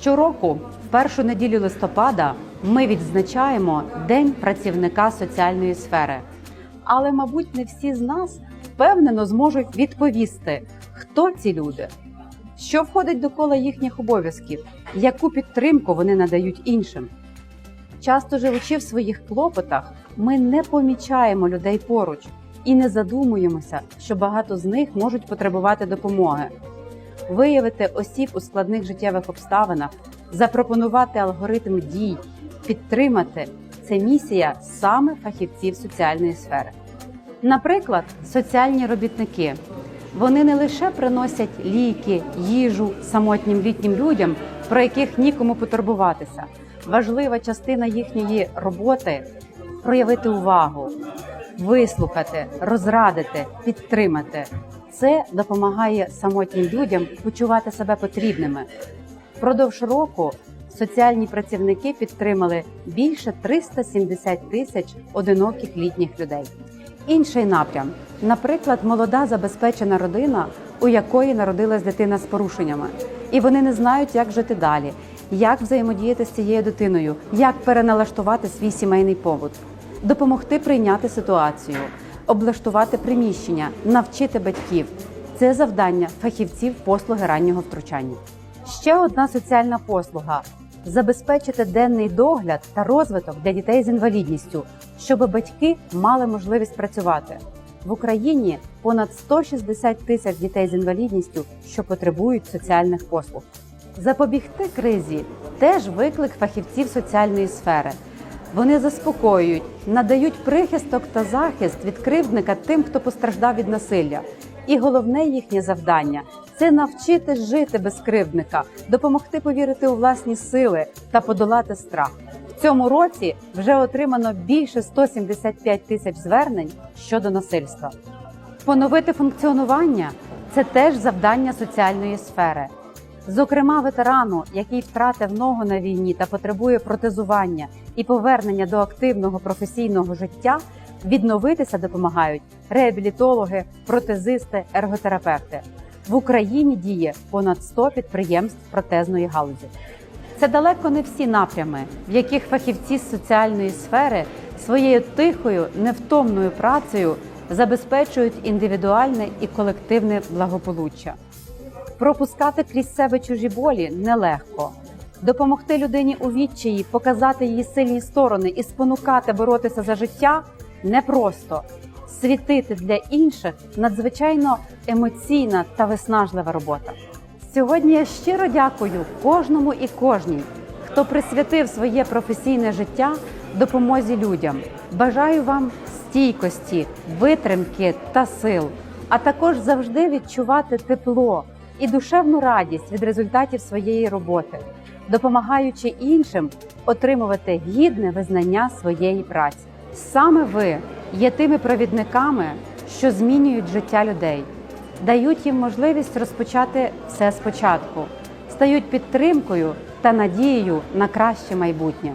Щороку, в першу неділю листопада, ми відзначаємо День працівника соціальної сфери. Але, мабуть, не всі з нас впевнено зможуть відповісти, хто ці люди, що входить до кола їхніх обов'язків, яку підтримку вони надають іншим. Часто живучи в своїх клопотах, ми не помічаємо людей поруч і не задумуємося, що багато з них можуть потребувати допомоги. Виявити осіб у складних життєвих обставинах, запропонувати алгоритм дій, підтримати це місія саме фахівців соціальної сфери. Наприклад, соціальні робітники. Вони не лише приносять ліки, їжу самотнім літнім людям, про яких нікому потурбуватися. Важлива частина їхньої роботи проявити увагу, вислухати, розрадити, підтримати. Це допомагає самотнім людям почувати себе потрібними. Впродовж року соціальні працівники підтримали більше 370 тисяч одиноких літніх людей. Інший напрям, наприклад, молода забезпечена родина, у якої народилась дитина з порушеннями, і вони не знають, як жити далі, як взаємодіяти з цією дитиною, як переналаштувати свій сімейний побут, допомогти прийняти ситуацію, облаштувати приміщення, навчити батьків. Це завдання фахівців послуги раннього втручання. Ще одна соціальна послуга забезпечити денний догляд та розвиток для дітей з інвалідністю, щоб батьки мали можливість працювати. В Україні понад 160 тисяч дітей з інвалідністю, що потребують соціальних послуг. Запобігти кризі теж виклик фахівців соціальної сфери. Вони заспокоюють, надають прихисток та захист від кривдника тим, хто постраждав від насилля. І головне їхнє завдання це навчити жити без кривдника, допомогти повірити у власні сили та подолати страх. В цьому році вже отримано більше 175 тисяч звернень щодо насильства. Поновити функціонування це теж завдання соціальної сфери. Зокрема, ветерану, який втратив ногу на війні та потребує протезування і повернення до активного професійного життя, відновитися допомагають реабілітологи, протезисти, ерготерапевти. В Україні діє понад 100 підприємств протезної галузі. Це далеко не всі напрями, в яких фахівці з соціальної сфери своєю тихою, невтомною працею забезпечують індивідуальне і колективне благополуччя. Пропускати крізь себе чужі болі нелегко. Допомогти людині у відчаї, показати її сильні сторони і спонукати боротися за життя непросто. Світити для інших надзвичайно емоційна та виснажлива робота. Сьогодні я щиро дякую кожному і кожній, хто присвятив своє професійне життя допомозі людям. Бажаю вам стійкості, витримки та сил, а також завжди відчувати тепло і душевну радість від результатів своєї роботи, допомагаючи іншим отримувати гідне визнання своєї праці. Саме ви є тими провідниками, що змінюють життя людей, дають їм можливість розпочати все спочатку, стають підтримкою та надією на краще майбутнє.